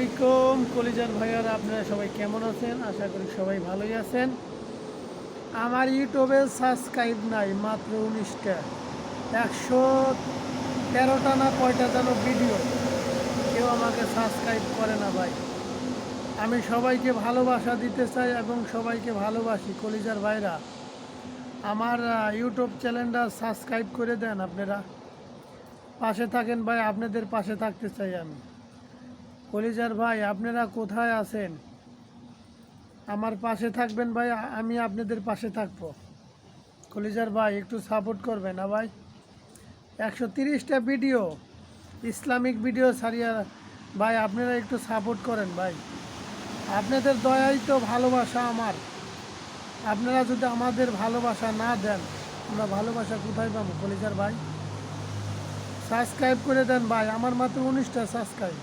আলাইকুম, কলিজার ভাইয়ারা, আপনারা সবাই কেমন আছেন? আশা করি সবাই ভালোই আছেন। আমার ইউটিউবে সাবস্ক্রাইব নাই, মাত্র উনিশটা। একশো তেরোটা না কয়টা যেন ভিডিও কেউ আমাকে সাবস্ক্রাইব করে না ভাই। আমি সবাইকে ভালোবাসা দিতে চাই এবং সবাইকে ভালোবাসি, কলিজার ভাইরা। আমার ইউটিউব চ্যানেলটা সাবস্ক্রাইব করে দেন আপনারা। পাশে থাকেন ভাই, আপনাদের পাশে থাকতে চাই আমি। কলিজার ভাই, আপনারা কোথায় আছেন? আমার পাশে থাকবেন ভাই, আমি আপনাদের পাশে থাকব। কলিজার ভাই, একটু সাপোর্ট করবেন না ভাই? একশো তিরিশটা ভিডিও ইসলামিক ভিডিও ছাড়িয়া ভাই, আপনারা একটু সাপোর্ট করেন ভাই। আপনাদের দয়াই তো ভালোবাসা আমার। আপনারা যদি আমাদের ভালোবাসা না দেন, আমরা ভালোবাসা কোথায় পাবো কলিজার ভাই? সাবস্ক্রাইব করে দেন ভাই, আমার মাত্র উনিশটা সাবস্ক্রাইব